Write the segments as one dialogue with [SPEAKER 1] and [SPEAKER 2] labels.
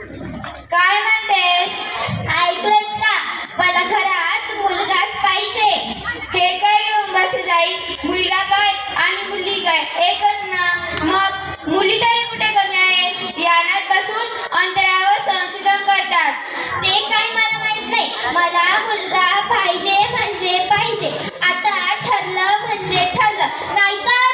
[SPEAKER 1] काय म्हणतेस? ऐकलत का? मला घरात मुलगाच पाहिजे. हे काय घेऊन बसे जाई? मुलगा काय आणि मुलगी काय? एकच ना? मग मुली तरी कुठे कमी आहे? यानात बसून अंतरावर संशोधन करतात. ते काय मला माहीत नाही. मला मुलगा पाहिजे म्हणजे पाहिजे. आता ठरलं म्हणजे ठरलं. नाहीतर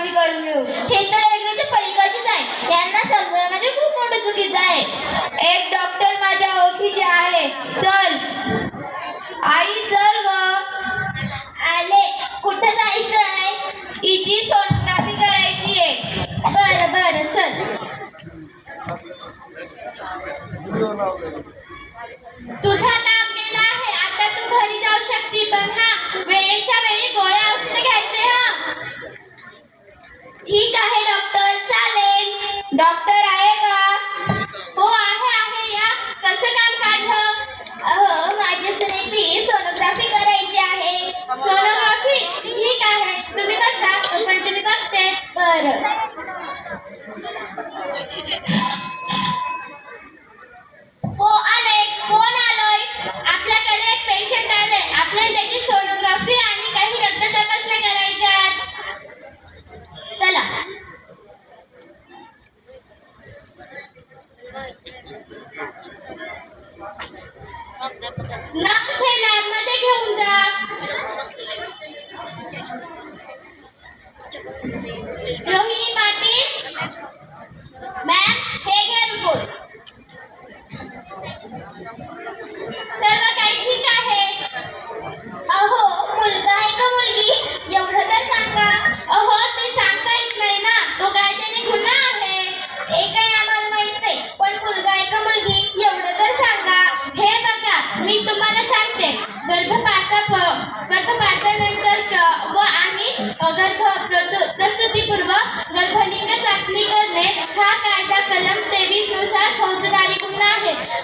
[SPEAKER 1] सोनोग्राफी करून घेऊ. हे तर वेगळ्याच्या पलीकडचेच आहे. यांना समजणं म्हणजे खूप मोठं चुकीचं आहे. एक डॉक्टर माझ्या ओळखीचे आहे. चल. आई चल ग. आले. कुठं जायचंय हिची सोनोग्राफी करायची आहे. बरं बरं चल. तुझा ताप गेला आहे. आता तू घरी जाऊ शकते पण हा वेळेच्या वेळी गोळ्या औषध डॉक्टर आहे का? हो आहे आहे. या. कसं काम काढलं? अहो माझ्या सुनेची सोनोग्राफी करायची आहे. सोनोग्राफी ठीक आहे. तुम्ही बसा. पण तुम्ही बघते. बरं.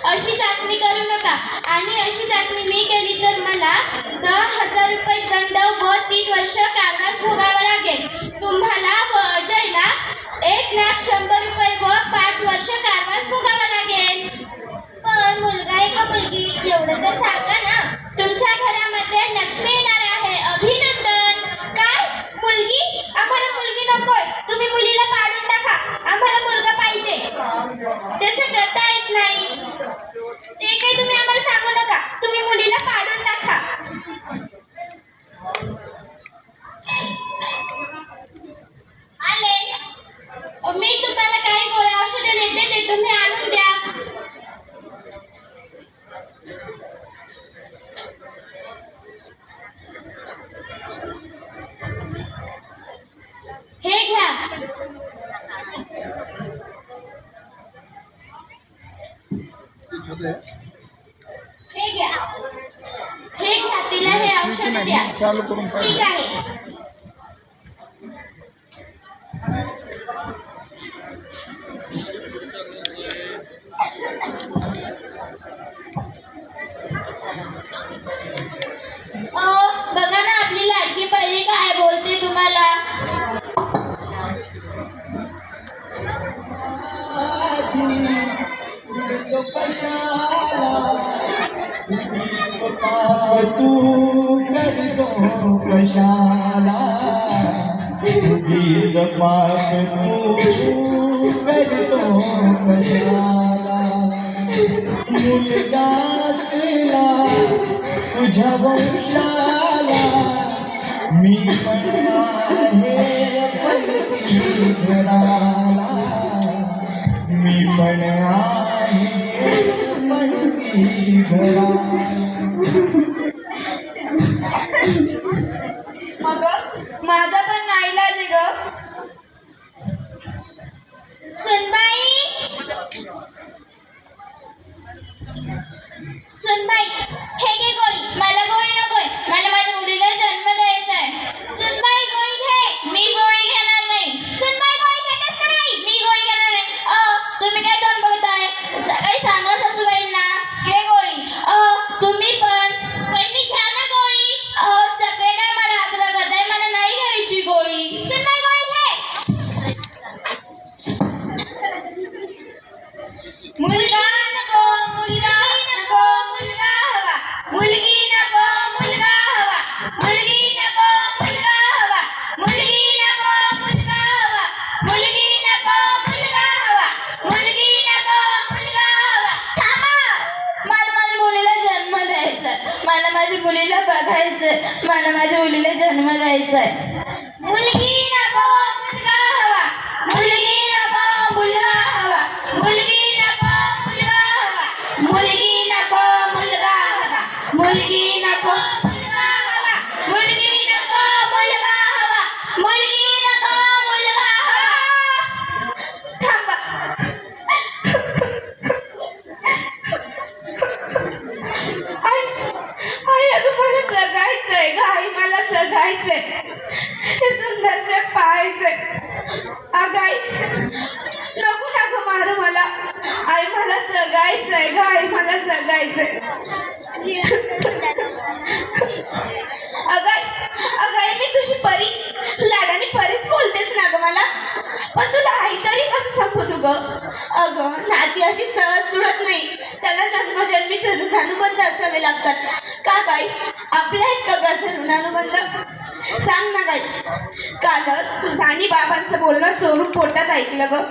[SPEAKER 1] अशी चाचणी करू नका. आणि अशी चाचणी मी केली तर मला दहा हजार रुपये दंड व तीन वर्ष कारावास भोगावा लागेल. तुम्हाला व अजयला एक लाख शंभर रुपये व पाच वर्ष कारावास भोगावा लागेल. पण मुलगा आहे का मुलगी? एवढं तर सांगा ना. तुमच्या घरामध्ये लक्ष्मी येणार आहे. अभिनंदन. काय? मुलगी? आम्हाला मुलगी नकोय. तुम्ही मुलीला पाडून टाका. आम्हाला मुलगा पाहिजे. तसं करता येत नाही. हे घ्या हे घ्या तिला हे औषध द्या
[SPEAKER 2] चालू करून
[SPEAKER 1] ठीक आहे बघा ना आपली लाडकी पहिली काय बोलते तुम्हाला
[SPEAKER 2] तू कर दो कशाला बीज पाप तू कर दो कशाला मुलगा तुझ्या वंशाला मी पण आहे.
[SPEAKER 3] मला माझ्या मुलीला जन्म द्यायचा आहे मुलगी नको मुलगा हवा. मुलगी नको मुलगा हवा. मुलगी नको मुलगा हवा. मुलगी नको मुलगा हवा. मुलगी नको मुलगा हवा मुलगी नको मुलगा हवा मुलगी नको मुलगा हवा थांबा आई आई अगं मला जगायचंय ग आई मला जगायचंय हे सुंदरसे पाहायचंय अगं आई नको ना गं मारू मला आई मला जगायचंय ग आई मला अगं अगं मी तुझी परी लाडाने परीच बोलतेस ना ग मला? पण तुला आई तरी कसं तू ग? अगं नाती अशी सहज जुळत नाही. त्याला जन्मजन्मीचे ऋणानुबंध असावे लागतात. का गाई आपल्या आहेत का गं ऋणानुबंध? सांग ना गाई कालच तुझं आणि बाबांचं बोलणं चोरून पोटात ऐकलं ग.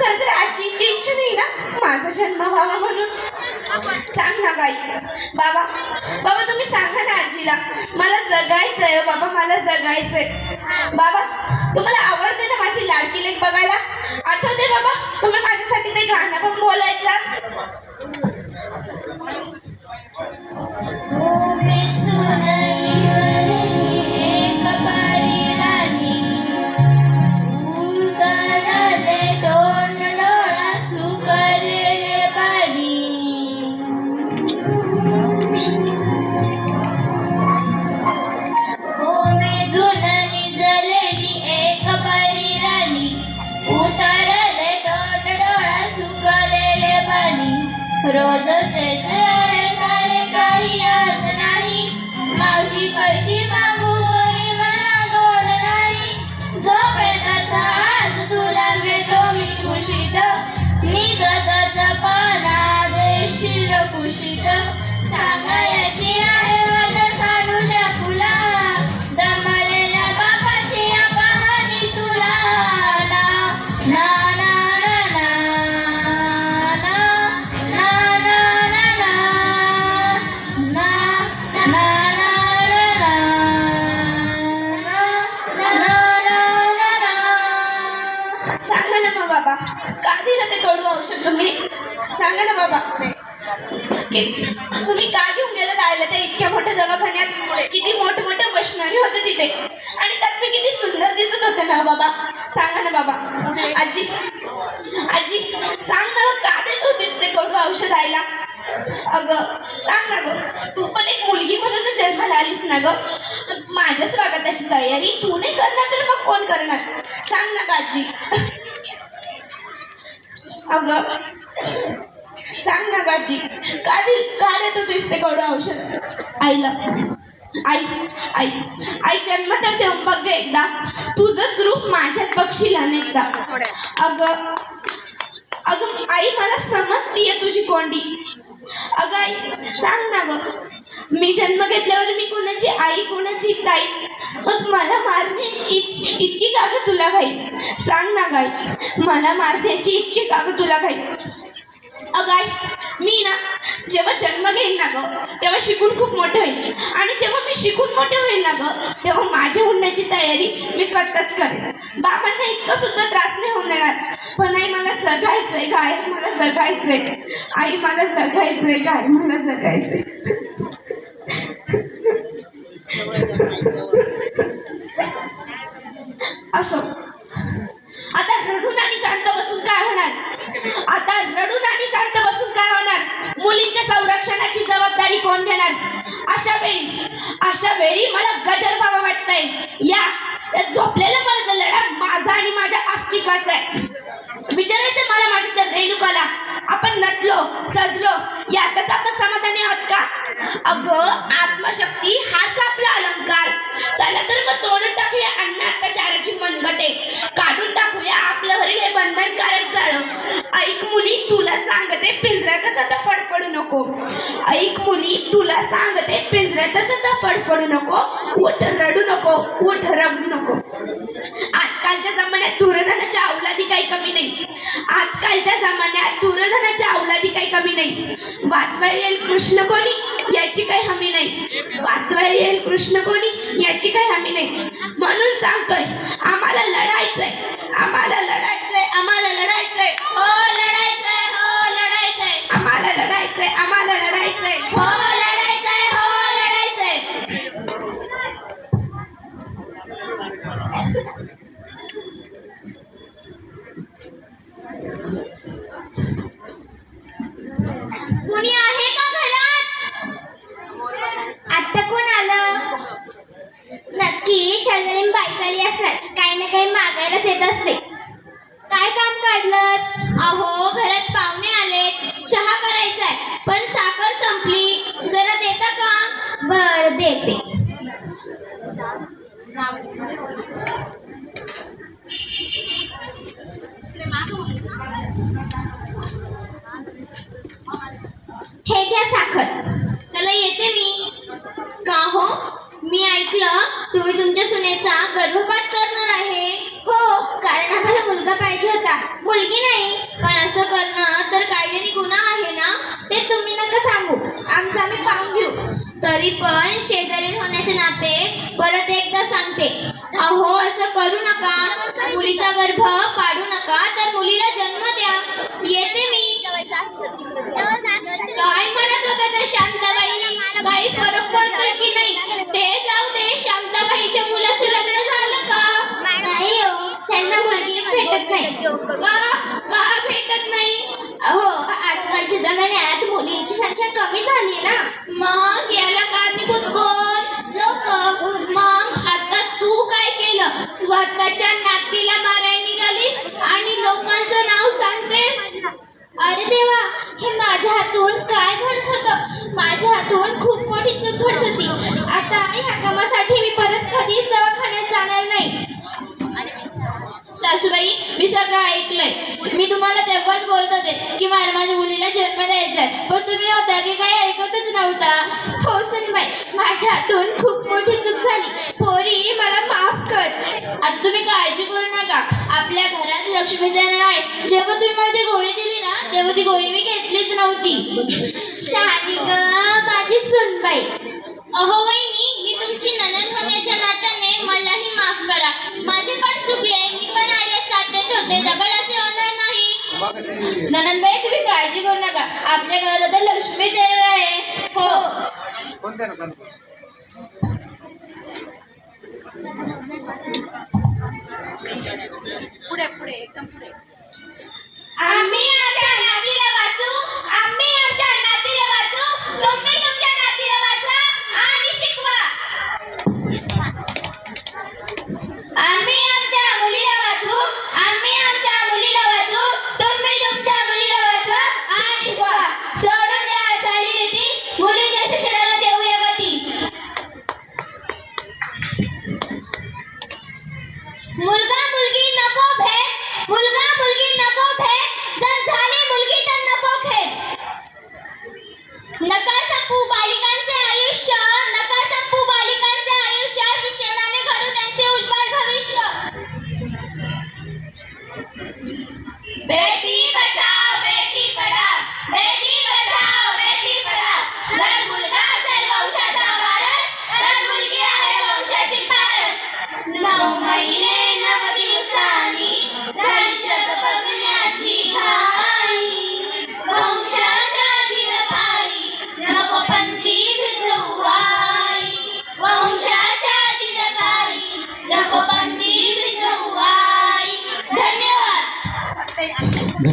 [SPEAKER 3] खरं तर आजीची इच्छा नाही ना? माझा जन्म व्हावा म्हणून. सांग ना गाई. बाबा बाबा तुम्ही सांगा ना आजीला. मला जगायचंय आहे बाबा मला जगायचंय. बाबा तुम्हाला आवडते ना माझी लाडकी लेख बघायला? आठवते बाबा तुम्ही माझ्यासाठी ते गाणं पण बोलायचं कुशीत सांगायची आहे माझ्या साडूच्या फुला दमलेल्या बापाची या कहाणी तुला ना ना ना ना ना ना ना ना ना ना सांगा ना मग बाबा का दिलं ते कडू औषध तुम्ही सांगा ना बाबा तुम्ही का घेऊन गेलं राहिलं त्या इतक्या मोठ्या दवाखान्यात? किती मोठमोठ्या मशिनरी होते तिथे. आणि त्यात मी किती सुंदर दिसत होते ना बाबा? सांगा ना बाबा. आजी आजी सांग ना का देत होतीस ते कडू औषध आयला अगं सांग ना ग तू पण एक मुलगी म्हणून जन्माला आलीस ना ग? माझ्याच बाबा त्याची तयारी तू नाही करणार तर मग कोण करणार? सांग ना ग आजी. अगं सांग ना गाजी का दे का देत ते कडू औषध? आईला आई आई आई जन्म तर देऊन बघ एकदा. तुझंच रूप माझ्यात बघशील अनेकदा. अगं अगं आई मला समजतीये तुझी कोंडी. अगं आई सांग ना ग. मी जन्म घेतल्यावर मी कोणाची आई कोणाची ताई? मग मला मारण्याची इतकी कागद तुला घाई सांग ना गाई मला मारण्याची इतकी कागद तुला घाई अगं आई मी ना जेव्हा जन्म घेईन ना गं तेव्हा शिकून खूप मोठं होईल आणि जेव्हा मी शिकून मोठे होईल ना गं तेव्हा माझ्या होण्याची तयारी मी स्वतःच करेन. बाबांना इतकं सुद्धा त्रास नाही होऊन पण आई मला जगायचंय गाय मला जगायचंय. आई मला जगायचंय गाय मला जगायचंय. आहे आता रडून आणि शांत बसून काय होणार आता रडून आणि शांत बसून काय होणार मुलींच्या संरक्षणाची जबाबदारी कोण घेणार अशा वेळी अशा वेळी मला गजर व्हावं वाटतंय या या झोपलेल्या मला लढा माझा आणि माझ्या अस्तित्वाचा आहे विचारायचं मला माझ्या त्या रेणुकाला आपण नटलो सजलो यातच आपण समाधानी आहोत का अगं आत्मशक्ती हाच आपला अलंकार चला तर मग तोडून टाकूया अन्न अत्याचाराची मनगटे काढून टाकूया आपल्यावरील हे बंधनकारक जाळं ऐक मुली तुला सांगते पिंजऱ्यातच आता फडफडू नको मी तुला सांगते पिंजऱ्यातच आता फडफडू नको उठ रडू नको उठ रडू नको. आजकालच्या जमान्यात दूरधनाच्या औलादी काही कमी नाही. आजकालच्या जमान्यात दूरधनाच्या औलादी काही कमी नाही. वाचवायला येईल कृष्ण कोणी याची काही हमी नाही. वाचवायला येईल कृष्ण कोणी याची काही हमी नाही. म्हणून सांगतोय आम्हाला लढायचंय आम्हाला
[SPEAKER 1] लढ तरी पण शेजारी होण्याचे नाते परत एकदा सांगते. अहो असं करू नका. मुलीचा गर्भ पाडू नका. तर मुलीला जन्म द्या. येते मी. काय म्हणत होता तर शांताबाई? काही फरक पडतोय की नाही? ते जाऊ दे. शांताबाईच्या मुलाचं लग्न झालं. त्यांना मुलगी भेटत नाही. का का भेटत नाही. अहो आजकालच्या जमान्यात मुलींची संख्या कमी झाली ना. मग याला कारणीभूत कोण लोक मग आता तू काय केलं? स्वतःच्या नातीला मारायला निघालीस आणि लोकांचं नाव सांगतेस? अरे देवा हे माझ्या हातून काय घडत होतं? माझ्या हातून खूप मोठी चूक घडत होती. आता ह्या कामासाठी मी परत कधीच दवाखान्यात जाणार नाही.
[SPEAKER 3] सासूबाई मी सगळं ऐकलंय. मी तुम्हाला तेव्हाच बोलत होते की मला माझ्या मुलीला जन्म द्यायचा आहे पण तुम्ही होता की काही ऐकतच नव्हता.
[SPEAKER 1] हो सुनबाई माझ्या हातून खूप मोठी चूक झाली. पोरी मला माफ कर.
[SPEAKER 3] आता तुम्ही काळजी करू नका. आपल्या घरात लक्ष्मी देणार आहे. जेव्हा तुम्ही मला ती गोळी दिली ना तेव्हा ती गोळी मी घेतलीच नव्हती.
[SPEAKER 1] शहाणी ग माझी सुनबाई. अहो बाई तुमची ननन होण्याच्या नात्याने मलाही माफ करा. माझे पण चुकले मी पण आईला साथ देत होते. डबल असे होणार नाही.
[SPEAKER 3] ननंदबाई तुम्ही काळजी करू नका. आपल्या घरात आता लक्ष्मी देणार आहे.
[SPEAKER 1] हो.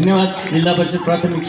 [SPEAKER 3] धन्यवाद.
[SPEAKER 2] जिल्हा परिषद प्राथमिक